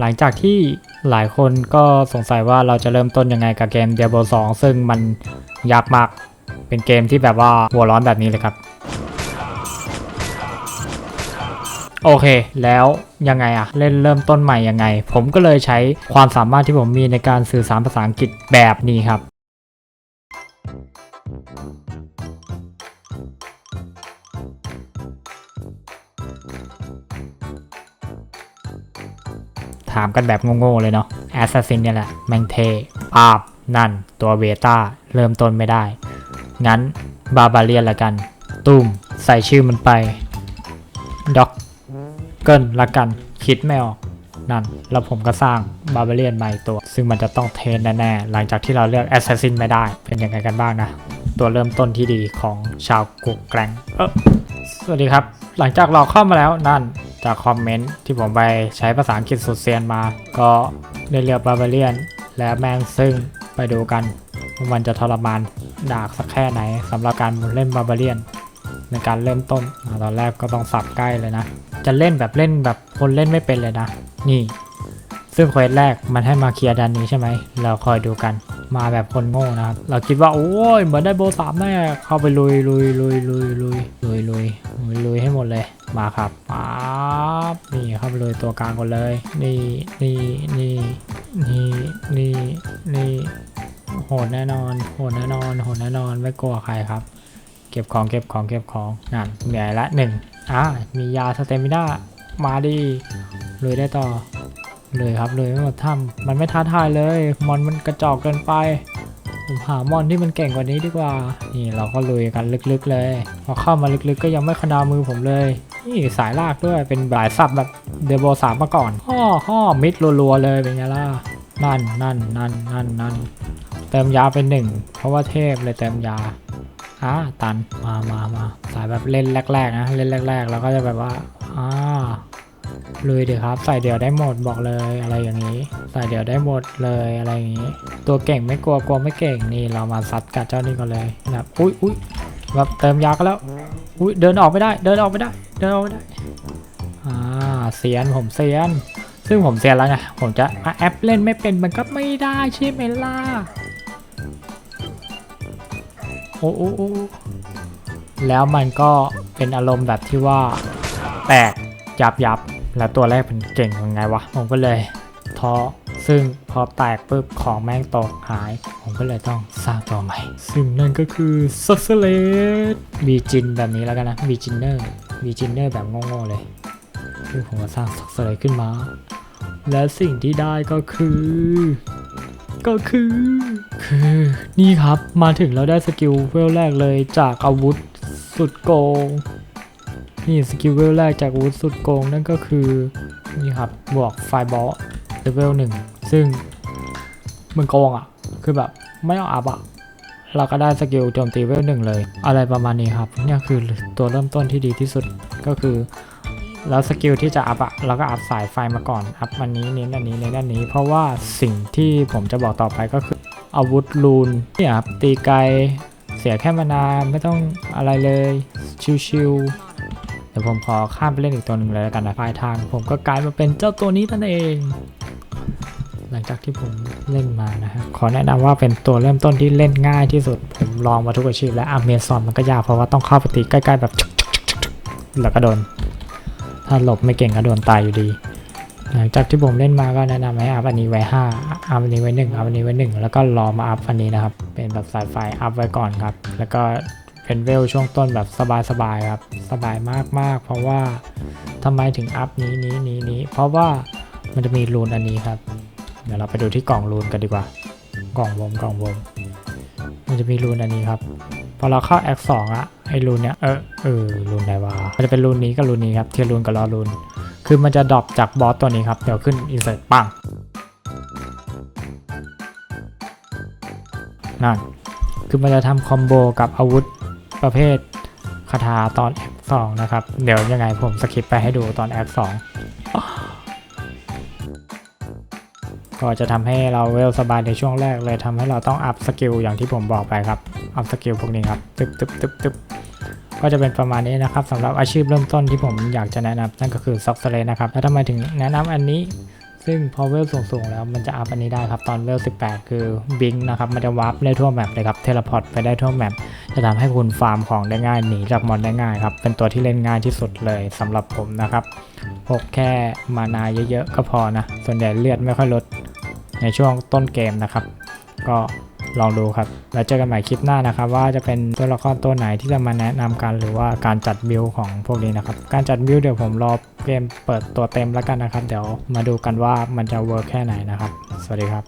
หลังจากที่หลายคนก็สงสัยว่าเราจะเริ่มต้นยังไงกับเกม Diablo 2 ซึ่งมันยากมาก เป็นเกมที่แบบว่าหัวร้อนแบบนี้เลยครับ โอเค แล้วยังไงอะเล่นเริ่มต้นใหม่ยังไง ผมก็เลยใช้ความสามารถที่ผมมีในการสื่อสารภาษาอังกฤษแบบนี้ครับ ถามกันแบบโง่ๆเลยเนาะ Assassin เนี่ยแหละแมงเทปาบนั่น ตัวเวต้า เริ่มต้นไม่ได้ งั้นบาบาเลียนละกัน ตุ้ม ใส่ชื่อมันไปด็อกเกิลละกัน คิดไม่ออก นั่น แล้วผมก็สร้างบาบาเลียนใหม่ตัว ซึ่งมันจะต้องเทนแน่ๆ หลังจากที่เราเลือก Assassin ไม่ได้ เป็นยังไงกันบ้างนะ ตัวเริ่มต้นที่ดีของชาวกุกแกรงเออสวัสดีครับ หลังจากเราเข้ามาแล้วนั่น จากคอมเมนต์ที่ผมไปใช้ภาษาอังกฤษสุดเซียนมา ก็เรียกเลือกบาบาเลียน และแมงซึ่งไปดูกันว่ามันจะทรมานดากสักแค่ไหนสำหรับการเล่นบาบาเลียน ในการเริ่มต้นตอนแรกก็ต้องสับใกล้เลยนะ จะเล่นแบบเล่นแบบคนเล่นไม่เป็นเลยนะ นี่ ซึ่งเควสแรกมันให้มาเคลียร์ดันนี้ใช่ไหม เราคอยดูกัน มาแบบคนโง่นะครับ เราคิดว่าโอ้ยเหมือนได้โบสามแน่เข้าไปลุยลุยลุยลุยลุยลุยลุยลุยให้หมดเลย มาครับป๊าบนี่เข้าไปลุยตัวกลางก่อนเลย นี่นี่นี่นี่นี่นี่โหดแน่นอนโหดแน่นอนโหดแน่นอนไม่กลัวใครครับ เก็บของเก็บของเก็บของนั่นเหนื่อยละหนึ่งอะมียาสเตมิน่ามาดีลุยได้ต่อ เลยครับเลยไม่หมดถ้ำมันไม่ท้าทายเลยมอนมันกระจอกเกินไปผมหามอนที่มันเก่งกว่านี้ดีกว่า นี่เราก็ลุยกันลึกๆเลย พอเข้ามาลึกๆก็ยังไม่ขนามือผมเลย นี่สายลากด้วยเป็นบายซับแบบเดโบสามมาก่อนห่อห่อมิดรัวๆเลยเป็นไงล่ะนั่นนั่นนั่นนั่นนั่นเติมยาเป็นหนึ่งเพราะว่าเทพเลยเติมยาอ่าตันมามามาสายแบบเล่นแรกๆนะเล่นแรก ๆ แล้วก็จะแบบว่าอ่า ลุยเดี๋ยวครับ ใส่เดี่ยวได้หมดบอกเลยอะไรอย่างนี้ ใส่เดี่ยวได้หมดเลยอะไรอย่างนี้ ตัวเก่งไม่กลัวกลัวไม่เก่งนี่เรามาซัดกับเจ้านี่ก่อนเลยแบบอุ้ยอุ้ยแบบเติมยากันแล้วอุ้ยเดินออกไม่ได้ เดินออกไม่ได้ เดินออกไม่ได้อ่าเซียนผมเซียน ซึ่งผมเซียนแล้วไงผมจะแอปเล่นไม่เป็นมันก็ไม่ได้ใช่ไหมล่ะโอ้โอ้โอ้แล้วมันก็เป็นอารมณ์แบบที่ว่าแตกยับยับ แล้วตัวแรกมันเก่งยังไงวะ ผมก็เลยท้อซึ่งพอแตกปุ๊บของแม่งตกหาย ผมก็เลยต้องสร้างตัวใหม่ ซึ่งนั่นก็คือซัสเลตบีจินแบบนี้แล้วกันนะบีจินเนอร์บีจินเนอร์แบบโง่ๆเลยคือผมก็สร้างซัสเลตขึ้นมา และสิ่งที่ได้ก็คือ ก็คือ คือนี่ครับมาถึงแล้วได้สกิลเวลแรกเลยจากอาวุธสุดโกง นี่สกิลเวลแรกจากอาวุธสุดโกงนั่นก็คือนี่ครับบวกไฟบอลเลเวลหนึ่งซึ่งมันโกงอะ คือแบบไม่เอาอัพอะ เราก็ได้สกิลโจมตีเวลหนึ่งเลย อะไรประมาณนี้ครับ เนี่ยคือตัวเริ่มต้นที่ดีที่สุดก็คือ แล้วสกิลที่จะอัพอะเราก็อัพสายไฟมาก่อน อัพอันนี้เน้นอันนี้เน้นอันนี้ เพราะว่าสิ่งที่ผมจะบอกต่อไปก็คืออาวุธลูนเนี่ยครับตีไกลเสียแค่มานาไม่ต้องอะไรเลยชิวๆ เดี๋ยวผมขอข้ามไปเล่นอีกตัวหนึ่งเลยแล้วกันนะปลายทางผมก็กลายมาเป็นเจ้าตัวนี้นั่นเอง หลังจากที่ผมเล่นมานะฮะขอแนะนำว่าเป็นตัวเริ่มต้นที่เล่นง่ายที่สุด ผมลองมาทุกอาชีพแล้วอเมซอนมันก็ยากเพราะว่าต้องเข้าไปตีใกล้ๆแบบแล้วก็โดน ถ้าหลบไม่เก่งก็โดนตายอยู่ดี หลังจากที่ผมเล่นมาก็แนะนำให้อัพอันนี้ไว้ 5 อัพอันนี้ไว้ 1 อัพอันนี้ไว้ 1 แล้วก็รอมาอัพอันนี้นะครับ เป็นแบบสายไฟอัพไว้ก่อนครับ แล้วก็ เป็นเวลช่วงต้นแบบสบายๆครับ สบายมากๆ เพราะว่าทำไมถึงอัพนี้นี้นี้นี้เพราะว่ามันจะมีรูนอันนี้ครับ เดี๋ยวเราไปดูที่กล่องรูนกันดีกว่า กล่องวงกล่องวงมันจะมีรูนอันนี้ครับ พอเราเข้าแอคสองอะไอรูนเนี้ยเออเออรูนไหนวะมันจะเป็นรูนนี้กับรูนนี้ครับเทียรูนกับรอรูนคือมันจะดรอปจากบอสตัวนี้ครับ เดี๋ยวขึ้นอินเสิร์ตปังนั่นคือมันจะทำคอมโบกับอาวุธ ประเภทคาถาตอนแอคสองนะครับ เดี๋ยวยังไงผมสคิปไปให้ดูตอนแอคสองก็จะทำให้เราเวลสบายในช่วงแรกเลยทำให้เราต้องอัพสกิลอย่างที่ผมบอกไปครับ อัพสกิลพวกนี้ครับ ตึ๊บตึ๊บตึ๊บตึ๊บก็จะเป็นประมาณนี้นะครับสำหรับอาชีพเริ่มต้นที่ผมอยากจะแนะนำนั่นก็คือซ็อกเซเลนะครับ แล้วทำไมถึงแนะนำอันนี้ ซึ่งพอเวลสูงๆ แล้วมันจะอัพอันนี้ได้ครับ ตอนเวล18 คือบิงนะครับ มันจะวาร์ปได้ทั่วแมปเลยครับ เทเลพอร์ตไปได้ทั่วแมป จะทำให้คุณฟาร์มของได้ง่ายหนีจากมอนได้ง่ายครับ เป็นตัวที่เล่นง่ายที่สุดเลยสำหรับผมนะครับพกแค่มานาเยอะๆ ก็พอนะ ส่วนใหญ่เลือดไม่ค่อยลดในช่วงต้นเกมนะครับ ก็ลองดูครับ แล้วเจอกันใหม่คลิปหน้านะครับ ว่าจะเป็นตัวละครตัวไหนที่จะมาแนะนำกันหรือว่าการจัดบิลของพวกนี้นะครับ การจัดบิลเดี๋ยวผมรอเกมเปิดตัวเต็มแล้วกันนะครับ เดี๋ยวมาดูกันว่ามันจะเวิร์กแค่ไหนนะครับ สวัสดีครับ